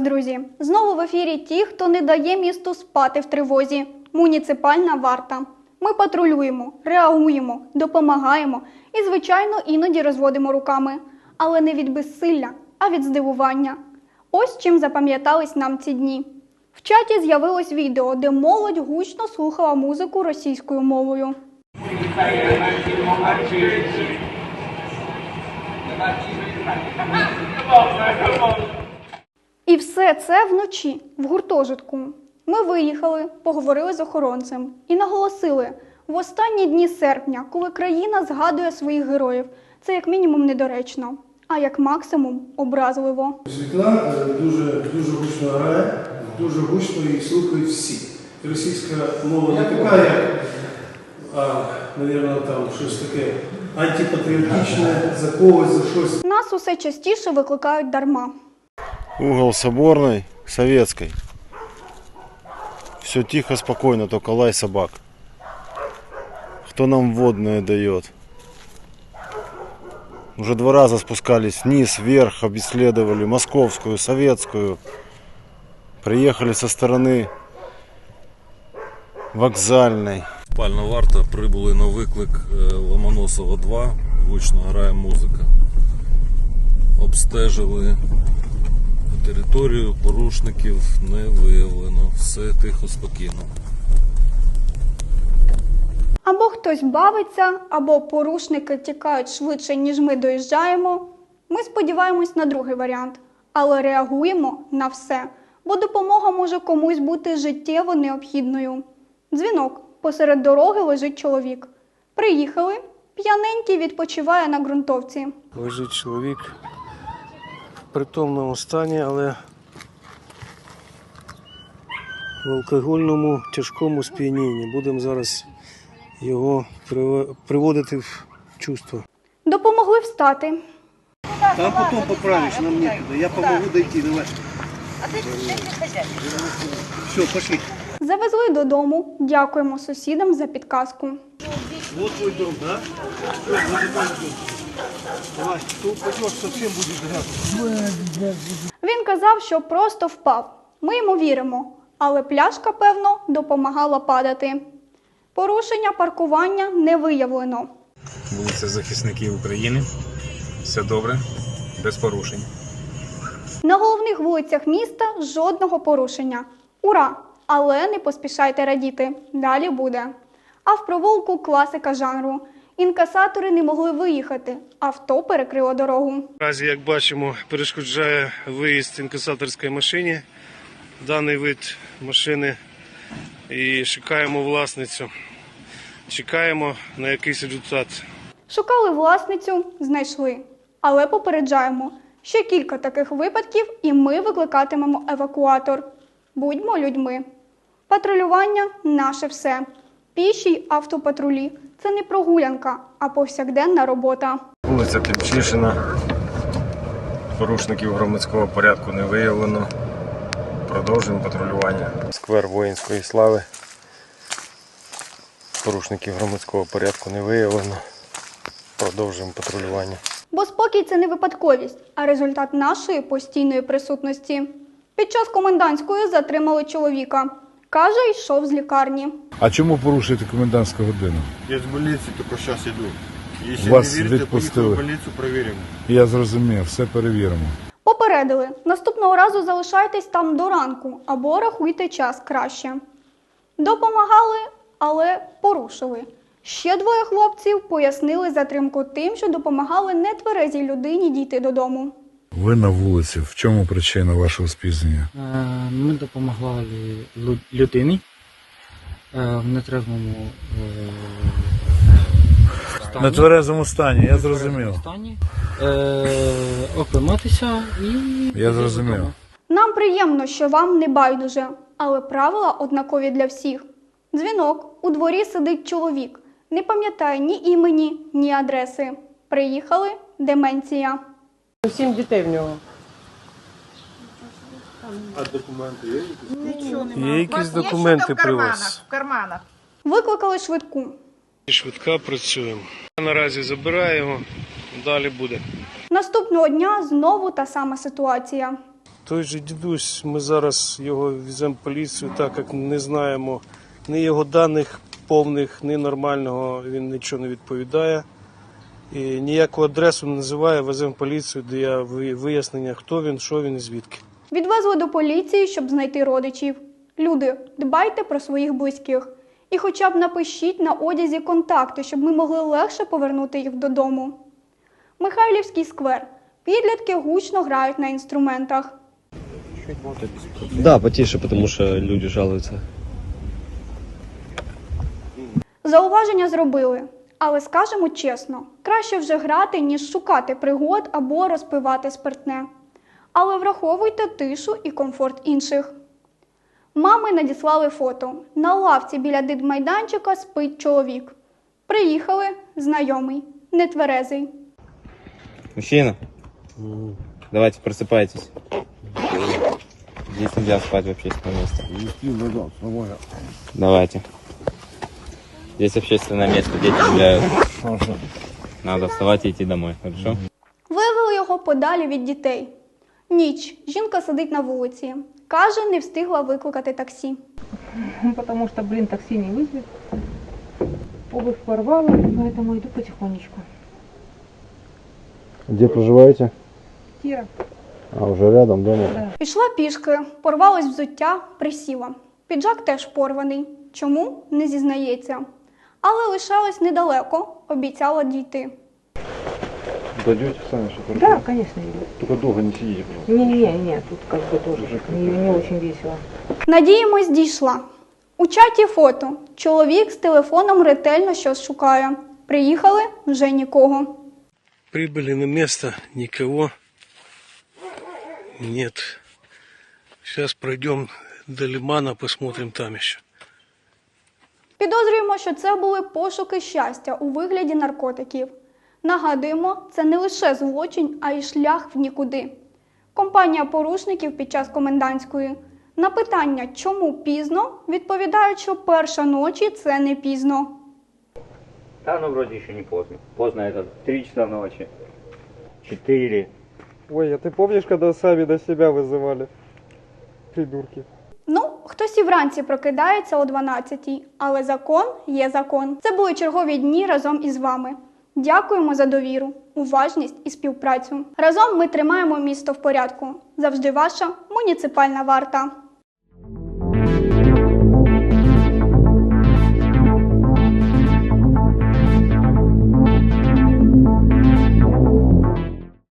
друзі! Знову в ефірі ті, хто не дає місту спати в тривозі. Муніципальна варта. Ми патрулюємо, реагуємо, допомагаємо і, звичайно, іноді розводимо руками. Але не від безсилля, а від здивування. Ось чим запам'ятались нам ці дні. В чаті з'явилось відео, де молодь гучно слухала музику російською мовою. І все це вночі, в гуртожитку. Ми виїхали, поговорили з охоронцем і наголосили: в останні дні серпня, коли країна згадує своїх героїв, це як мінімум недоречно, а як максимум образливо. Світла е, дуже, дуже гучно грає, дуже гучно її слухають всі. Російська мова не така, як, а, мабуть, там щось таке антипатріотичне, за когось, за щось. Нас усе частіше викликають дарма. Угол Соборной, Советской. Все тихо, спокойно, только лай собак. Кто нам водное дает? Уже два раза спускались вниз, вверх, обследовали Московскую, Советскую. Приехали со стороны вокзальной. Пальна варта прибули на виклик е, Ломоносова 2, гучно грає музика. Обстежили територію, порушників не виявлено. Все тихо, спокійно. Або хтось бавиться, або порушники тікають швидше, ніж ми доїжджаємо. Ми сподіваємось на другий варіант, але реагуємо на все, бо допомога може комусь бути життєво необхідною. Дзвінок посеред дороги лежить чоловік. Приїхали, п'яненький відпочиває на ґрунтовці. Лежить чоловік притомному стані, але в алкогольному тяжкому сп'янінні. Будемо зараз його приводити в чувство. Допомогли встати. Там потом поправишь, нам некуда. Я помогу дойти, давай. Все, пошли. Завезли додому. Дякуємо сусідам за підказку. Вот твой дом, да? Всё, вот твой дом. Давай, ты упадешь, совсем будешь драться. Він казав, що просто впав. Ми йому віримо, але пляшка, певно, допомагала падати. Порушення паркування не виявлено. Вулиця Захисників України. Все добре, без порушень. На головних вулицях міста жодного порушення. Ура! Але не поспішайте радіти. Далі буде. А в провулку класика жанру. Інкасатори не могли виїхати. Авто перекрило дорогу. Наразі, як бачимо, перешкоджає виїзд інкасаторської машині. Даний вид машини і шукаємо власницю. Чекаємо на якийсь результат. Шукали власницю, знайшли. Але попереджаємо, ще кілька таких випадків, і ми викликатимемо евакуатор. Будьмо людьми. Патрулювання наше все. Піші автопатрулі це не прогулянка, а повсякденна робота. Вулиця Тимчишина. Порушників громадського порядку не виявлено. Продовжуємо патрулювання. Сквер воїнської слави. Порушників громадського порядку не виявлено. Продовжуємо патрулювання. Бо спокій це не випадковість, а результат нашої постійної присутності. Під час комендантської затримали чоловіка. Каже, йшов з лікарні. А чому порушуєте комендантську годину? Я с больницы только сейчас иду. Если Вас не відпустили. поехали в больницу, проверим. Я зрозумів, все перевіримо. Попередили, наступного разу залишайтесь там до ранку або рахуйте час краще. Допомагали, але порушили. Ще двоє хлопців пояснили затримку тим, що допомагали нетверезій людині дійти додому. Ви на вулиці. В чому причина вашого спізнення? Е, Ми допомагали людині е, в нетрезвому е, стані. На тверезому стані, я зрозумів. стані е, оклематися і Я зрозумів. Нам приємно, що вам не байдуже, але правила однакові для всіх. Дзвінок у дворі сидить чоловік, не пам'ятає ні імені, ні адреси. Приїхали деменція. Сім дітей в нього. А документи Є якісь документи при вас? В карманах. Викликали швидку. Швидка працюємо. Наразі забираємо, далі буде. Наступного дня знову та сама ситуація. Той же дідусь, ми зараз його веземо в поліцію, так як не знаємо ні його даних повних, ні нормального, він нічого не відповідає. І ніяку адресу не називає, веземо в поліцію, де я вияснення, хто він, що він і звідки. Відвезли до поліції, щоб знайти родичів. Люди, дбайте про своїх близьких. І хоча б напишіть на одязі контакти, щоб ми могли легше повернути їх додому. Михайлівський сквер. Підлітки гучно грають на інструментах. Да, потише, потому что люди жалуются. Зауваження зробили, але скажемо чесно, краще вже грати, ніж шукати пригод або розпивати спиртне. Але враховуйте тишу і комфорт інших. Мами надіслали фото. На лавці біля дидмайданчика спить чоловік. Приїхали, знайомий, нетверезий. Мужчина, давайте просыпайтесь. Здесь нельзя спать в общественном месте. Давайте. Здесь общественное место, дети гуляют. Надо вставать и идти домой, хорошо? Вивели його подалі від дітей. Ніч. Жінка сидить на вулиці. Каже, не встигла викликати таксі. Потому что, блин, такси не вызвать. Обувь порвала, поэтому иду потихонечку. Где проживаете? Кира. А, уже рядом, дома? Пішла пішки, порвалось взуття, присіла. Піджак теж порваний. Чому не зізнається. Але лишалось недалеко, обіцяла дійти. Дойдете сами, что Да, конечно, иду. Только долго не сидите. Не-не-не, тут как бы тоже не, не очень весело. Надіємось, дійшла. У чаті фото. Чоловік з телефоном ретельно щось шукає. Приїхали вже нікого. Прибыли на место, никого нет. Сейчас пройдем до лимана, посмотрим там еще. Підозрюємо, що це були пошуки щастя у вигляді наркотиків. Нагадуємо, це не лише злочин, а й шлях в нікуди. Компанія порушників під час комендантської. На питання, чому пізно, відповідають, що перша ночі це не пізно. Да, ну вроде еще не поздно. Поздно это 3 часа ночи. 4. Ой, а ты помнишь, когда сами до себя вызывали? Придурки. Хтось і вранці прокидається о 12-й, але закон є закон. Це були чергові дні разом із вами. Дякуємо за довіру, уважність і співпрацю. Разом ми тримаємо місто в порядку. Завжди ваша муніципальна варта.